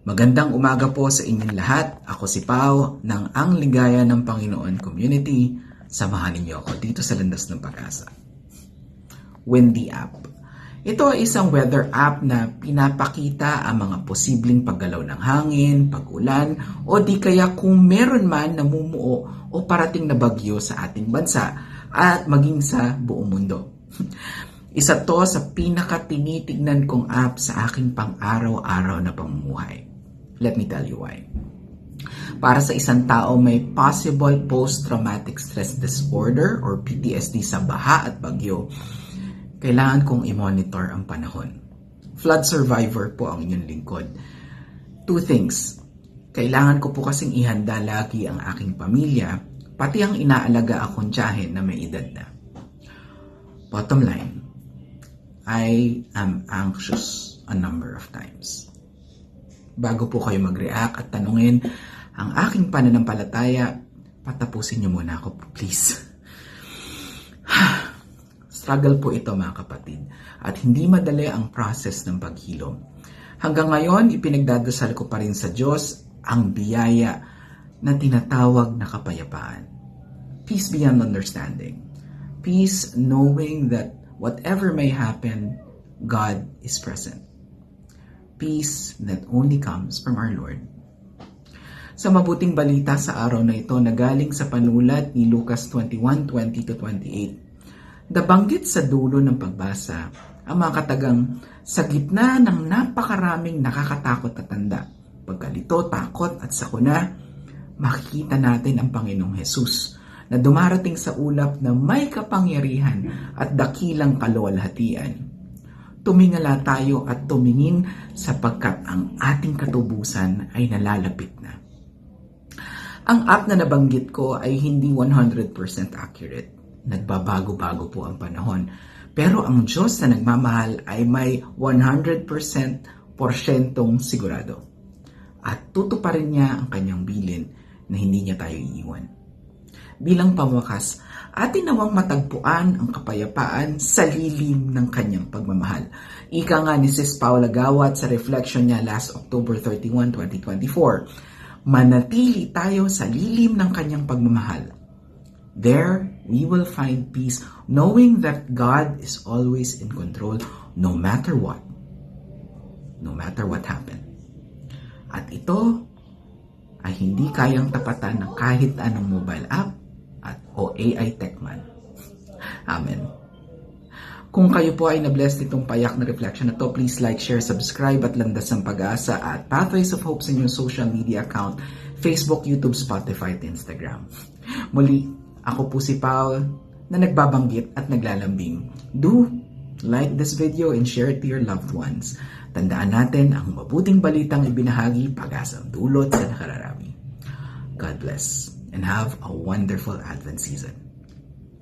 Magandang umaga po sa inyong lahat. Ako si Pau ng Ang Ligaya ng Panginoon Community. Samahan ninyo ako dito sa Landas ng Pag-asa. Windy App. Ito ay isang weather app na pinapakita ang mga posibleng paggalaw ng hangin, pag-ulan, o di kaya kung meron man namumuo o parating na bagyo sa ating bansa at maging sa buong mundo. Isa to sa pinaka-tinitignan kong app sa aking pang-araw-araw na pamumuhay. Let me tell you why. Para sa isang tao may possible post-traumatic stress disorder or PTSD sa baha at bagyo, kailangan kong i-monitor ang panahon. Flood survivor po ang inyong lingkod. Two things. Kailangan ko po kasing ihanda lagi ang aking pamilya, pati ang inaalaga akong tiyahin na may edad na. Bottom line, I am anxious a number of times. Bago po kayo mag-react at tanungin ang aking pananampalataya, patapusin niyo muna ako, please. Struggle po ito mga kapatid at hindi madali ang process ng paghilom. Hanggang ngayon, ipinagdadasal ko pa rin sa Diyos ang biyaya na tinatawag na kapayapaan. Peace beyond understanding. Peace knowing that whatever may happen, God is present. Peace that only comes from our Lord. Sa mabuting balita sa araw na ito na galing sa panulat ni Lucas 21:20-28, nabanggit sa dulo ng pagbasa ang mga katagang sa gitna ng napakaraming nakakatakot na tanda, pagkalito, takot at sakuna, makikita natin ang Panginoong Hesus na dumarating sa ulap na may kapangyarihan at dakilang kalwalhatian. Tumingala tayo at tumingin sapagkat ang ating katubusan ay nalalapit na. Ang app na nabanggit ko ay hindi 100% accurate. Nagbabago-bago po ang panahon. Pero ang Diyos na nagmamahal ay may 100% porsyentong sigurado. At tutuparin niya ang kanyang bilin na hindi niya tayo iiwan. Bilang pamwakas, atin nawang matagpuan ang kapayapaan sa lilim ng kanyang pagmamahal. Ika nga ni Sis Paula Gawat sa reflection niya last October 31, 2024, manatili tayo sa lilim ng kanyang pagmamahal. There, we will find peace knowing that God is always in control no matter what. No matter what happened. At ito ay hindi kayang tapatan ng kahit anong mobile app at AI tech man. Amen. Kung kayo po ay na-bless nitong payak na reflection na to, please like, share, subscribe at landas ng pag-asa at Pathways of Hope sa inyong social media account, Facebook, YouTube, Spotify at Instagram. Muli, ako po si Paul na nagbabanggit at naglalambing. Do like this video and share it to your loved ones. Tandaan natin ang mabuting balitang ibinahagi pag-asang dulot sa nakararami. God bless and have a wonderful Advent season.